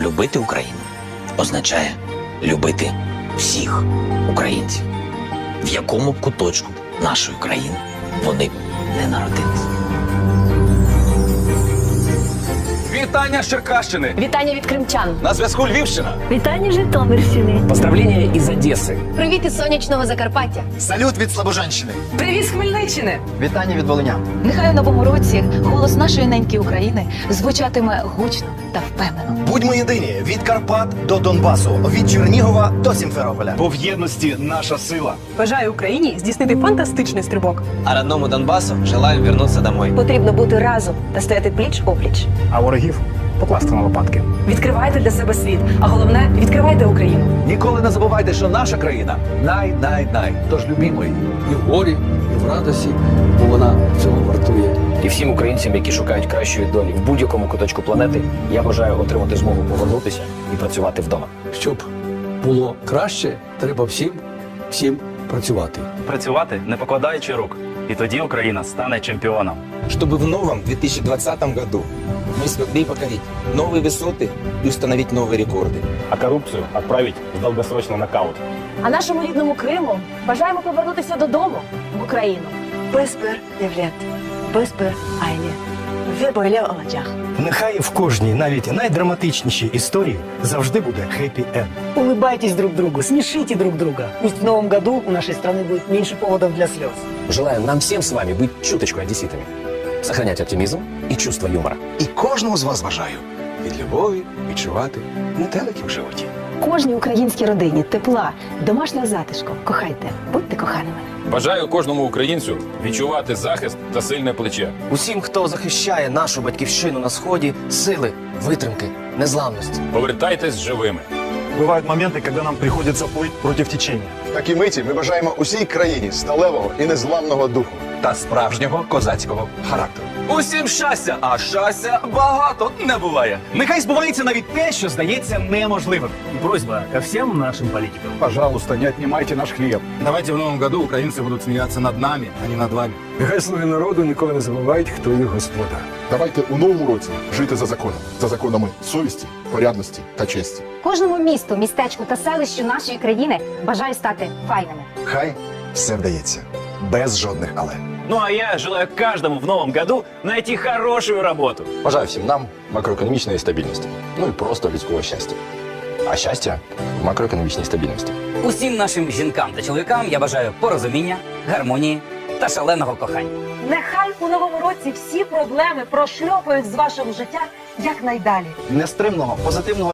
Любити Україну означає любити всіх українців, в якому б куточку нашої країни вони не народились. Вітання з Черкащини! Вітання від кримчан. На зв'язку Львівщина! Вітання Житомирщини. Поздравлення із Одеси! Привіт із сонячного Закарпаття. Салют від Слобожанщини. Привіт з Хмельниччини. Вітання від Волинян. Нехай у новому році голос нашої неньки України звучатиме гучно та впевнено. Будьмо єдині від Карпат до Донбасу, від Чернігова до Сімферополя. Бо в єдності наша сила. Бажаю Україні здійснити фантастичний стрибок. А родному Донбассу желаю вернуться домой. Потрібно бути разом та стояти пліч опліч. А ворогів покласти на лопатки. Відкривайте для себе світ, а головне відкривайте Україну. Ніколи не забувайте, що наша країна най-най-най. Тож любімо її. і в горі, і в радості, бо вона цього вартує. І всім українцям, які шукають кращої долі в будь-якому куточку планети, я бажаю отримати змогу повернутися і працювати вдома. Щоб було краще, треба всім, всім працювати. працювати, не покладаючи рук. І тоді Україна стане чемпіоном. Чтобы в новом 2020 году мы смогли покорить новые высоты и установить новые рекорды. А корупцію відправити в довгосрочний нокаут. А нашому рідному Криму бажаємо повернутися додому в Україну. Безбер девлет, безбер айле. Виболя олачах. Нехай в кожній, навіть найдраматичнішій історії завжди буде хеппі енд. Улыбайтесь друг другу, смешите друг друга. Пусть в новом году у нашей страны будет меньше поводов для слез. Желаю нам всем с вами быть чуточку одесситами. Сохранять оптимизм и чувство юмора. І кожному з вас бажаю від любові відчувати метеликів в животі. Кожній українській родині тепла, домашнього затишку. Кохайте, будьте коханими. Бажаю кожному українцю відчувати захист та сильне плече. Усім, хто захищає нашу батьківщину на сході, сили, витримки, незламності. Повертайтесь живими. Бувають моменти, коли нам приходиться плити проти течення. В такій миті ми бажаємо усій країні сталевого і незламного духу. Та справжнього козацького характеру. Усім щастя, а щастя багато не буває. Нехай збувається навіть те, що здається неможливим. Просьба ко всім нашим політикам. Пожалуйста, не отнимайте наш хліб. Давайте в новому году українці будуть сміятися над нами, а не над вами. Нехай слуги народу ніколи не забувають, хто їх господар. Давайте у новому році жити за законом, за законами совісті, порядності та честі. Кожному місту, містечку та селищу нашої країни бажаю стати файними. Хай все вдається. Без жодних але. Ну а я желаю каждому в новом году найти хорошую работу. Бажаю всім нам макроекономічної стабільності. Ну і просто людського щастя. А щастя в макроекономічній стабільності. Усім нашим жінкам та чоловікам я бажаю порозуміння, гармонії та шаленого кохання. Нехай у новому році всі проблеми прошльопають з вашого життя якнайдалі. Нестримного, позитивного